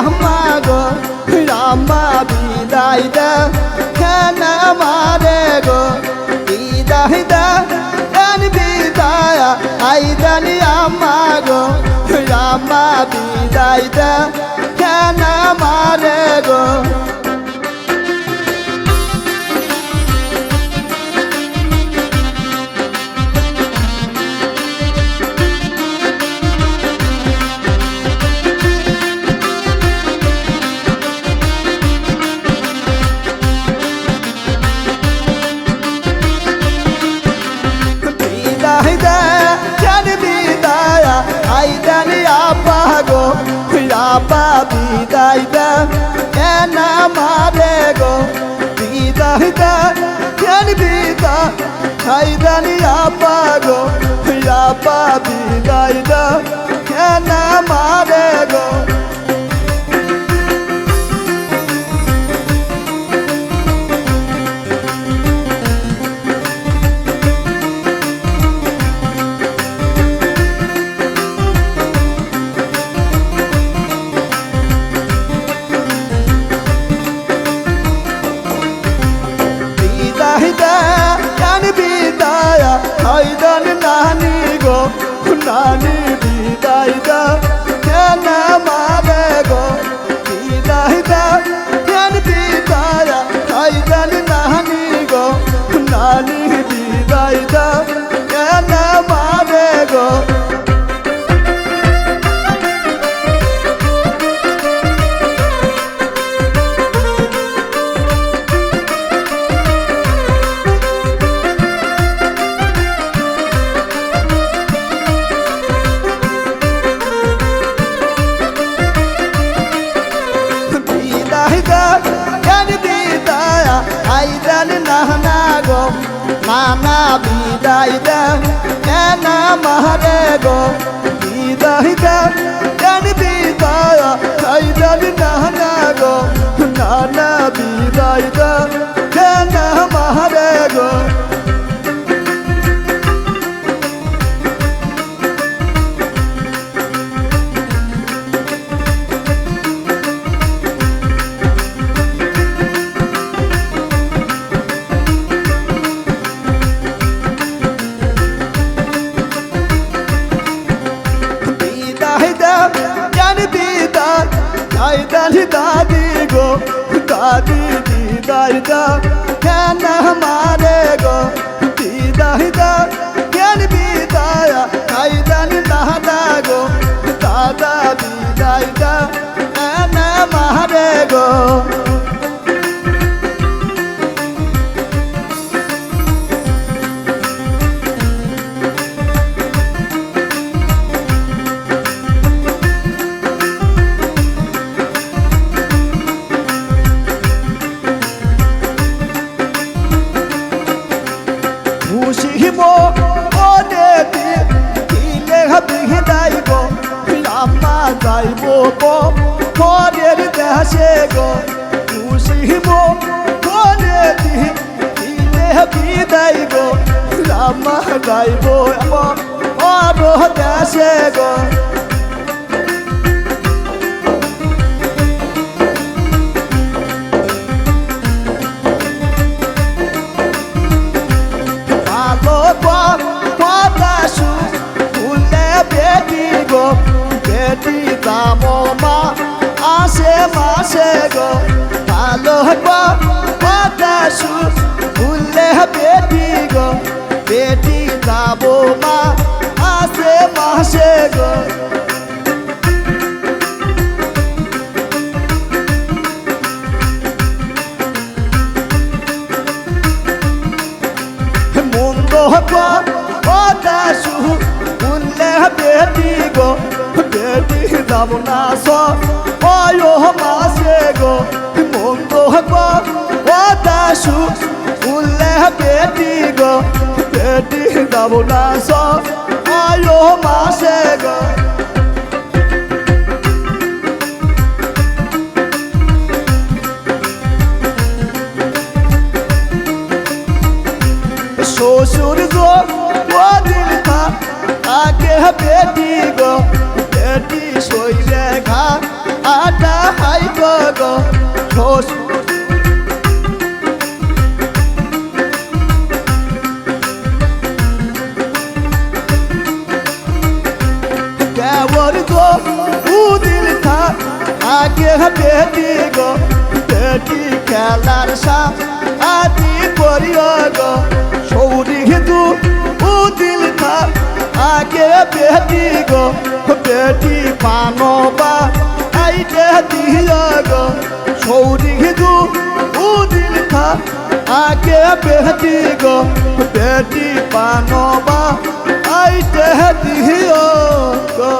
রামা গো রামা বিদায় দা খান আমারে গো? বিদায় দা দান বিদায়? আই দানি আমা গো রামা বিদায় দা খান গো? আপা বিদায় দে কেন মারে গো? বিদায় দে, কেন বিদা খাইদানি আপা গো? আপা বিদায় দে কেন মারে গো? হাইদান নানি গো নানি দে কেন মারে গো। বিদায় দে কেন বিদায় আইদান দাদি গো দাদি বিদায় দে কেন মারে গো? বিদায় দে কেন বিদায়? জানি দাদা গো, দাদা বিদায় দে কেন মারে গো? খুশিব মনে দিলে বিদায় গো রাম্মা যাইব পরের দেশে গো, খুশিব, মনে দিলে বিদায় গো রাম্মা যাইব পর দেশে গো। মাসে গো। ভালো পদাসু ফুলে বেটি গো, বেটি দাম মা আসে মাসে গো। মন্দ পদাসু উল্লে বেটি গো বেটি যাব না স অয় মাসে গো মন্দ পদাসু উল্লে বেটি গো, বেটি যাব না স অয় মাসে গো। শ্বশুর গো, ও দিল আগে বেটি গো বেটি সইরে ঘা আটা হাই গো শ্বশুর দেওর গো উদিল খা আগে বেটি গো, বেটি খেলার সা আদি করিও গো। সৌরি দু উদিল খা আগে বেটি গো, বেটি পানবা আইতে দিয়া গো। সৌরি দু উদিল খা আগে বেটি গো, বেটি পানবা আইতে দিয়া গো।